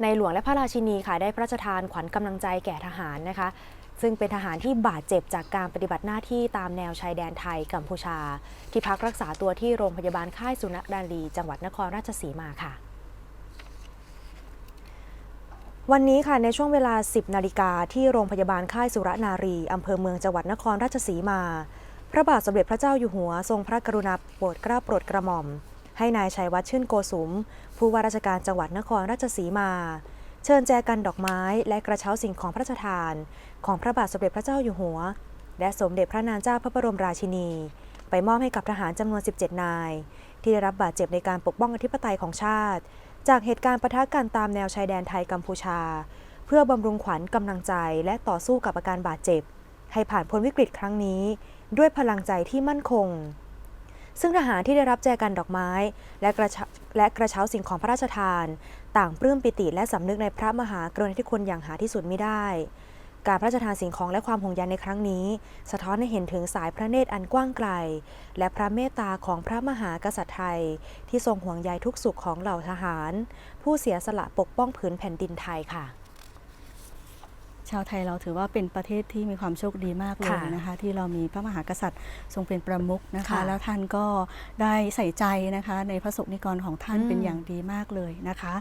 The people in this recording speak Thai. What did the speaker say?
ในหลวงและพระราชินีค่ะได้พระราชทานขวัญกำลังใจแก่ทหารนะคะ ซึ่งเป็นทหารที่บาดเจ็บจากการปฏิบัติหน้าที่ตามแนวชายแดนไทยกัมพูชา ที่พักรักษาตัวที่โรงพยาบาลค่ายสุนดารีจังหวัดนครราชสีมาค่ะวันนี้ค่ะในช่วงเวลา 10 นาฬิกาที่โรงพยาบาลค่ายสุรนารี อำเภอเมืองจังหวัดนครราชสีมา พระบาทสมเด็จพระเจ้าอยู่หัว ทรงพระกรุณาโปรดเกล้าโปรดกระหม่อม ให้นายชัยวัฒน์ชื่นโกสุม ผู้ว่าราชการจังหวัดนครราชสีมา เชิญแจกันดอกไม้และกระเช้าสิ่งของพระราชทาน ของพระบาทสมเด็จพระเจ้าอยู่หัว และสมเด็จพระนางเจ้าพระบรมราชินี ไปมอบให้กับทหารจำนวน 17 นาย ที่ได้รับบาดเจ็บในการปกป้องอธิปไตยของชาติ จากเหตุการณ์ปะทะกันตามแนวชายแดนไทยกัมพูชา เพื่อบำรุงขวัญกำลังใจและต่อสู้กับอาการบาดเจ็บ ให้ผ่านพ้นวิกฤตครั้งนี้ ด้วยพลังใจที่มั่นคง ซึ่งทหารที่ได้รับแจกันดอกไม้ และกระเช้าและกระเช้าสิ่งของพระราชทาน ต่างปลื้มปิติและสำนึกในพระมหากรุณาธิคุณอย่างหาที่สุดไมิได้ การพระราชทานสิ่งของและความห่วงใยในครั้งนี้ สะท้อนให้เห็นถึงสายพระเนตรอันกว้างไกล และพระเมตตาของพระมหากษัตริย์ไทย ที่ทรงห่วงใยทุกสุขของเหล่าทหาร ผู้เสียสละปกป้องผืนแผ่นดินไทยค่ะ ชาวไทยเราถือว่าเป็นประเทศที่มีความโชคดีมากเลยค่ะนะคะที่เรามีพระมหากษัตริย์ทรงเป็นประมุขนะคะค่ะแล้วท่านก็ได้ใส่ใจนะคะ ในพระสงฆ์นิกรของท่านอืมเป็นอย่างดีมากเลยนะคะ